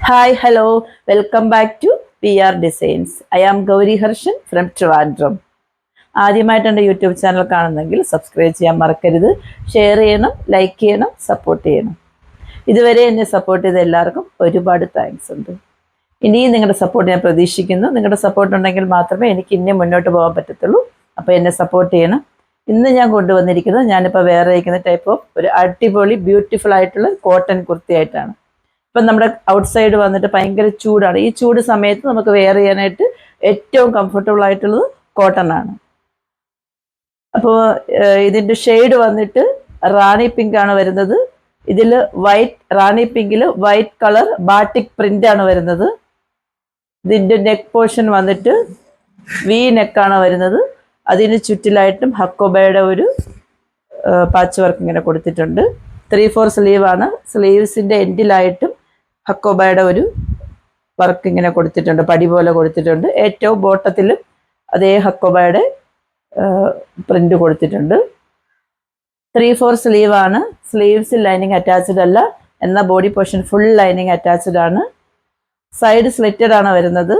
Hi hello welcome back to P R designs I am Gauri Harshan from Trivandrum ആദ്യമായിട്ട് എന്റെ YouTube channel കാണുന്നെങ്കിൽ subscribe ചെയ്യാൻ മറക്കരുത്. Share ചെയ്യണം ലൈക്ക് ചെയ്യണം സപ്പോർട്ട് ചെയ്യണം. ഇതുവരെ എന്നെ സപ്പോർട്ട് ചെയ്ത എല്ലാവർക്കും ഒരുപാട് താങ്ക്സ് ഉണ്ട്. ഇനിയും നിങ്ങളുടെ സപ്പോർട്ട് ഞാൻ പ്രതീക്ഷിക്കുന്നു. നിങ്ങളുടെ സപ്പോർട്ട് ഉണ്ടെങ്കിൽ മാത്രമേ എനിക്ക് ഇനി മുന്നോട്ട് പോകാൻ പറ്റത്തുള്ളൂ. അപ്പോൾ എന്നെ സപ്പോർട്ട് ചെയ്യണം. ഇന്ന് ഞാൻ കൊണ്ടുവന്നിരിക്കുന്നത് ഞാനിപ്പോൾ വേറെ ഇരിക്കുന്ന ടൈപ്പ് ഓഫ് ഒരു അടിപൊളി ബ്യൂട്ടിഫുൾ ആയിട്ടുള്ള കോട്ടൺ കുർത്തിയായിട്ടാണ് ഇപ്പം നമ്മുടെ ഔട്ട്സൈഡ് വന്നിട്ട് ഭയങ്കര ചൂടാണ്. ഈ ചൂട് സമയത്ത് നമുക്ക് വെയർ ചെയ്യാനായിട്ട് ഏറ്റവും കംഫർട്ടബിൾ ആയിട്ടുള്ളത് കോട്ടൺ ആണ്. അപ്പോൾ ഇതിന്റെ ഷെയ്ഡ് വന്നിട്ട് റാണി പിങ്ക് ആണ് വരുന്നത്. ഇതിൽ വൈറ്റ് റാണി പിങ്കിൽ വൈറ്റ് കളർ ബാട്ടിക് പ്രിന്റ് ആണ് വരുന്നത്. ഇതിന്റെ നെക്ക് പോർഷൻ വന്നിട്ട് വി നെക്കാണ് വരുന്നത്. അതിന് ചുറ്റിലായിട്ടും ഹക്കോബയുടെ ഒരു പാച്ച് വർക്ക് ഇങ്ങനെ കൊടുത്തിട്ടുണ്ട്. ത്രീ ഫോർ സ്ലീവ് ആണ്. സ്ലീവ്സിന്റെ എൻഡിലായിട്ടും ഹക്കോബയുടെ ഒരു വർക്ക് ഇങ്ങനെ കൊടുത്തിട്ടുണ്ട് പടി പോലെ കൊടുത്തിട്ടുണ്ട്. ഏറ്റവും ബോട്ടത്തിലും അതേ ഹക്കോബയുടെ പ്രിന്റ് കൊടുത്തിട്ടുണ്ട്. ത്രീ ഫോർ സ്ലീവ് ആണ്. സ്ലീവ്സിൽ ലൈനിങ് അറ്റാച്ച്ഡ് അല്ല. എന്നാൽ body portion full lining attached ആണ്. സൈഡ് സ്ലിറ്റഡ് ആണ് വരുന്നത്.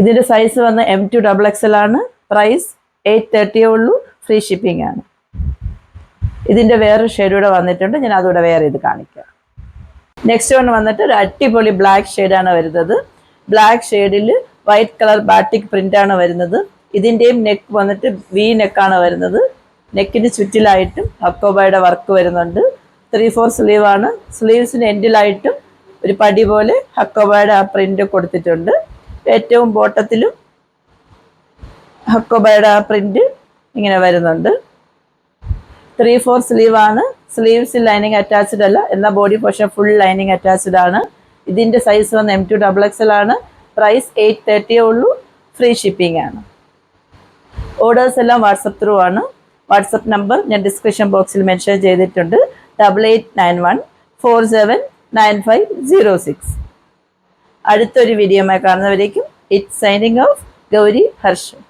ഇതിന്റെ സൈസ് വന്ന് എം ടു ഡബിൾ എക്സൽ ആണ്. പ്രൈസ് എയ്റ്റ് തേർട്ടിയേ ഉള്ളൂ. ഫ്രീ ഷിപ്പിംഗ് ആണ്. ഇതിന്റെ വേറെ ഷെയ്ഡ് കൂടെ വന്നിട്ടുണ്ട്. ഞാൻ അതുകൂടെ വേറെ ഇത് കാണിക്കാം. നെക്സ്റ്റ് വൺ വന്നിട്ട് ഒരു അടിപൊളി ബ്ലാക്ക് ഷെയ്ഡാണ് വരുന്നത്. ബ്ലാക്ക് ഷെയ്ഡിൽ വൈറ്റ് കളർ ബാറ്റിക് പ്രിന്റ് ആണ് വരുന്നത്. ഇതിന്റെയും നെക്ക് വന്നിട്ട് വി നെക്കാണ് വരുന്നത്. നെക്കിന് ചുറ്റിലായിട്ടും അക്കോബയുടെ വർക്ക് വരുന്നുണ്ട്. ത്രീ ഫോർ സ്ലീവാണ് സ്ലീവ്സിന് എൻഡിലായിട്ടും ഒരു പടി പോലെ ഹക്കോബയുടെ ആ പ്രിന്റ് കൊടുത്തിട്ടുണ്ട്. ഏറ്റവും ബോട്ടത്തിലും ഹക്കോബയുടെ ആ പ്രിന്റ് ഇങ്ങനെ വരുന്നുണ്ട്. ത്രീ ഫോർ സ്ലീവ് ആണ്. സ്ലീവ്സ് ലൈനിങ് അറ്റാച്ച്ഡ് അല്ല. എന്നാൽ body portion full lining attached ആണ്. ഇതിന്റെ സൈസ് വന്ന് എം ടു ഡബിൾ എക്സൽ ആണ്. പ്രൈസ് എയ്റ്റ് തേർട്ടിയേ ഉള്ളൂ. ഫ്രീ ഷിപ്പിംഗ് ആണ്. ഓർഡേഴ്സ് എല്ലാം വാട്സപ്പ് ത്രൂ ആണ്. വാട്സപ്പ് നമ്പർ ഞാൻ ഡിസ്ക്രിപ്ഷൻ ബോക്സിൽ മെൻഷൻ ചെയ്തിട്ടുണ്ട്. Double eight nine one four seven nine five zero six അടുത്തൊരു വീഡിയോമായി കാണുന്നവരേക്കും it's signing off Gauri Harshan